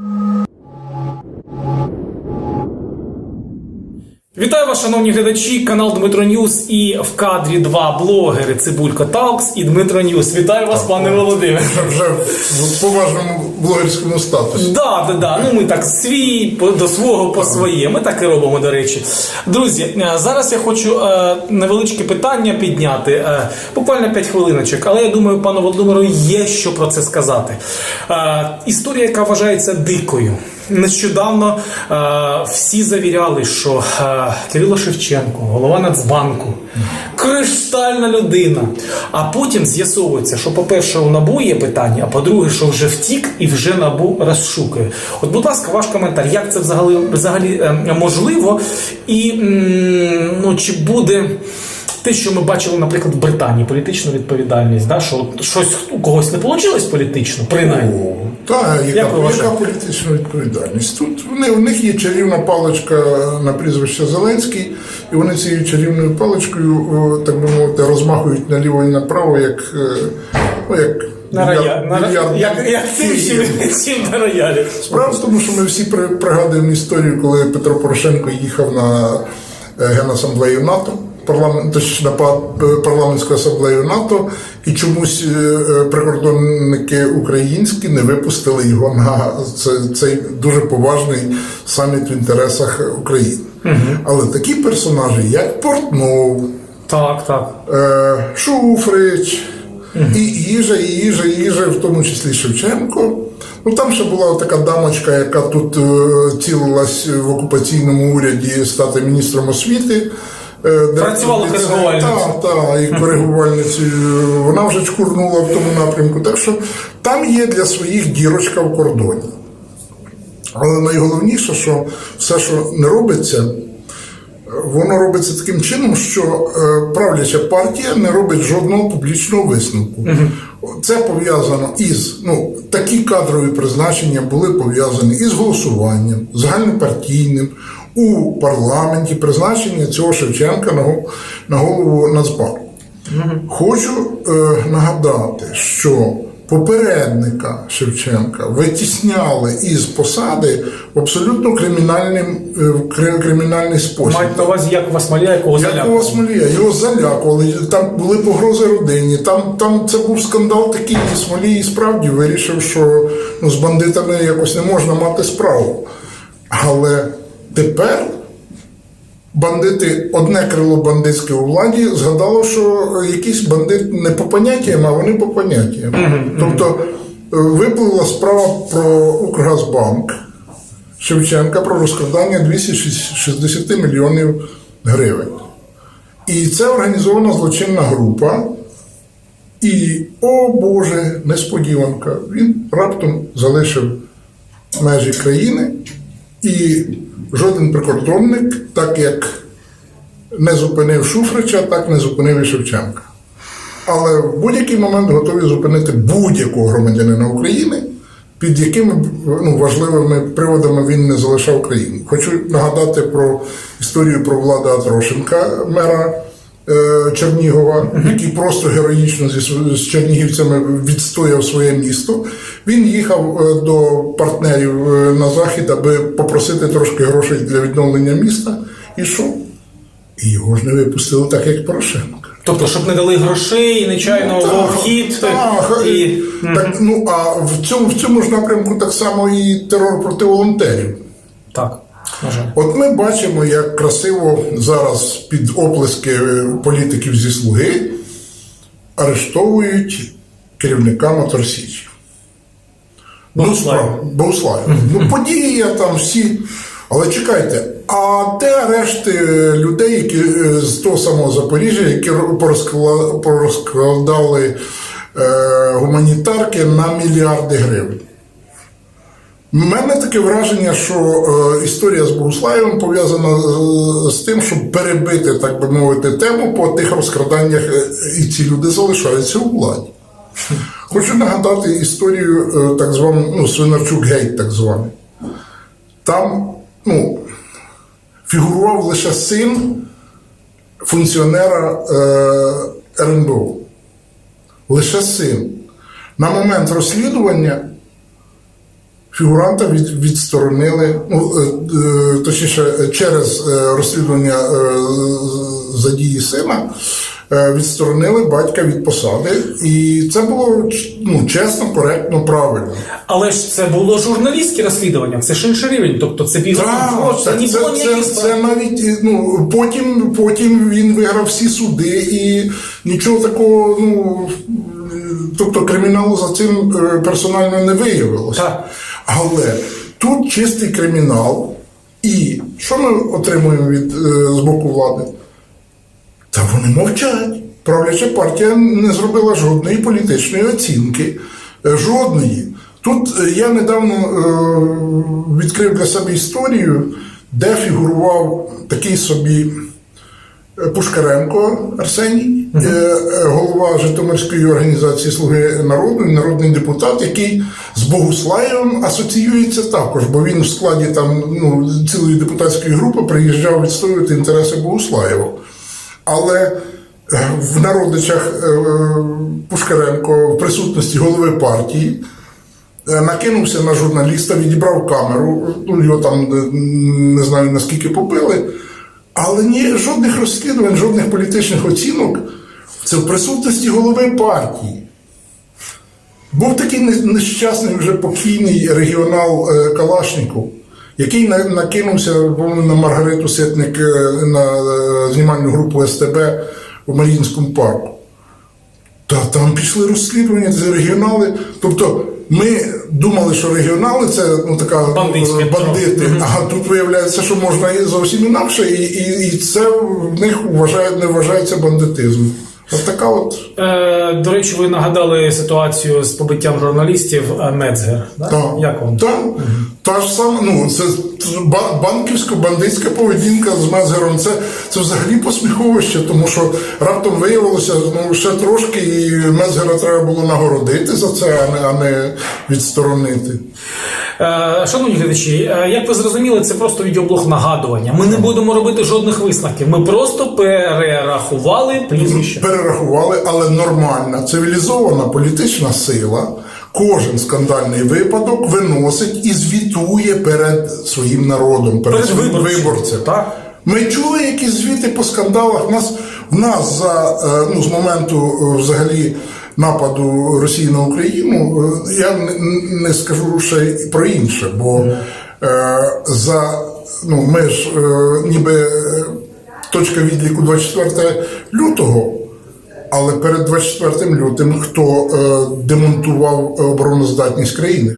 you Вітаю вас, шановні глядачі, канал Дмитро Ньюс і в кадрі два блогери Цибулько Талкс і Дмитро Ньюс. Вітаю вас, пане Володимире. Вже в поважному блогерському статусі. Да, да, да. Ну ми так свій по- до свого по своє. Ми так і робимо, до речі. Друзі, е, зараз я хочу е, невеличке питання підняти. Е, буквально 5 хвилиночок, але я думаю, пану Володимиру є що про це сказати. Е, історія, яка вважається дикою. Нещодавно е, всі завіряли, що е, Кирило Шевченко, голова Нацбанку, криштальна людина. А потім з'ясовується, що, по-перше, у НАБУ є питання, а по-друге, що вже втік і вже НАБУ розшукує. От, будь ласка, ваш коментар, як це взагалі, взагалі е, можливо, і ну, чи буде. Те, що ми бачили, наприклад, в Британії, політичну відповідальність, да, що щось у когось не вийшло політично, принаймні. Та, яка, Як яка політична відповідальність? Тут вони, у них є чарівна паличка на прізвище Зеленський, і вони цією чарівною паличкою, так би мовити, розмахують наліво і направо, як, е, ну, як На Як, як всім, на роялі. Справа в тому, що ми всі при- пригадуємо історію, коли Петро Порошенко їхав на е, Генасамблею НАТО, парламент, точніше, на е, парламентську асамблею НАТО, і чомусь е, е, прикордонники українські не випустили його на цей дуже поважний саміт в інтересах України. Але такі персонажі, як Портнов, Так, так. Шуфрич, і їжа, і їжа, і їжа, в тому числі Шевченко. Ну там ще була така дамочка, яка тут цілилась в окупаційному уряді стати міністром освіти. Е, Працювала коригувальницею. Так, так, і коригувальницею. Вона вже чкурнула в тому напрямку. Так що там є для своїх дірочка в кордоні. Але найголовніше, що все, що не робиться, воно робиться таким чином, що е, правляча партія не робить жодного публічного висновку. Це пов'язано із ну такі кадрові призначення були пов'язані із голосуванням загальнопартійним у парламенті призначення цього Шевченка на, голову Нацбанку. Хочу е, нагадати, що попередника Шевченка витісняли із посади в абсолютно кримінальним, е, кримінальний спосіб. Мають на увазі Якова Смоля, якого Якова залякали. Смолія, його залякували, там були погрози родині. Там, там це був скандал такий, і Смолій справді вирішив, що ну, з бандитами якось не можна мати справу. Але тепер бандити, одне крило бандитське у владі згадало, що якийсь бандит не по поняттям, а вони по поняттям. Тобто е, випливла справа про Укргазбанк. Шевченка про розкрадання 260 мільйонів гривень. І це організована злочинна група. І, о Боже, несподіванка, він раптом залишив межі країни, і жоден прикордонник, так як не зупинив Шуфрича, так не зупинив і Шевченка. Але в будь-який момент готові зупинити будь-якого громадянина України, під якими ну, важливими приводами він не залишав країну. Хочу нагадати про історію про Влада Атрошенка, мера Чернігова, який просто героїчно зі з чернігівцями відстояв своє місто. Він їхав е, до партнерів е, на захід, аби попросити трошки грошей для відновлення міста. І що? І його ж не випустили так, як Порошенка. Тобто, щоб не дали грошей, нечайно Ну, в вхід. так, І... так, ну а в цьому, в цьому ж напрямку так само і терор проти волонтерів. Так. От ми бачимо, як красиво зараз під оплески е, політиків зі слуги арештовують керівника Моторсічі. Богуславів. Ну. Ну, подія там всі. Але чекайте, а де арешти людей, які е, з того самого Запоріжжя, які ро- порозкладали е, гуманітарки на мільярди гривень? У мене таке враження, що е, історія з Богуслаєвим пов'язана з, з тим, щоб перебити, так би мовити, тему по тих розкраданнях, е, і ці люди залишаються у владі. Хочу нагадати історію е, так звану, ну, Свинарчук Гейт, так званий. Там ну, фігурував лише син функціонера е, РНБО. Лише син. На момент розслідування фігуранта від, відсторонили, ну, е, е, точніше, через е, розслідування е, за дії сина. Відсторонили батька від посади, і це було ну, чесно, коректно, правильно. Але ж це було журналістське розслідування, це ж інший рівень. Тобто це бігло, Так, це це, це, це, навіть ну потім, потім він виграв всі суди і нічого такого, ну тобто криміналу за цим персонально не виявилося. Так. Але тут чистий кримінал, і що ми отримуємо від е, з боку влади? Та вони мовчать. Правляча партія не зробила жодної політичної оцінки. Е, Жодної. Тут е, я недавно відкрив для себе історію, де фігурував такий собі Пушкаренко Арсеній, е, е, голова Житомирської організації Слуги народу, народний депутат, який з Богуслаєвим асоціюється також, бо він в складі там ну, цілої депутатської групи приїжджав відстоювати інтереси Богуслаєва. Але е, в народичах е, Пушкаренко в присутності голови партії е, накинувся на журналіста, відібрав камеру, ну його там е, не знаю наскільки попили. Але ні, жодних розслідувань, жодних політичних оцінок. Це в присутності голови партії. Був такий нещасний вже покійний регіонал Калашников, який накинувся на Маргариту Ситник е, на е, знімальну групу СТБ у Маріїнському парку. Та там пішли розслідування, це регіонали. Тобто ми думали, що регіонали це ну, така Бандитське бандити, бандити, а тут виявляється, що можна і зовсім інакше, і, і, і це в них вважає, не вважається бандитизмом. От така от. Е, до речі, ви нагадали ситуацію з побиттям журналістів е, Мецгер. Да? Як вам? Та, та ж сама, ну, це банківсько-бандитська поведінка з Мезгером, це, це взагалі посміховище, тому що раптом виявилося, ну, ще трошки, і Мезгера треба було нагородити за це, а не, а не відсторонити. Е, Шановні глядачі, е, як ви зрозуміли, це просто відеоблог нагадування. Ми не будемо робити жодних висновків. Ми просто перерахували прізвища. Перерахували, але нормальна, цивілізована політична сила. Кожен скандальний випадок виносить і звітує перед своїм народом, перед, Перед своїм виборцем. Так. Ми чули якісь звіти по скандалах. Нас, в нас за, е, ну, з моменту е, взагалі нападу Росії на Україну, е, я не, скажу ще про інше, бо е, за, ну, ми ж е, ніби точка відліку 24 лютого. Але перед 24 лютим хто е, демонтував обороноздатність країни?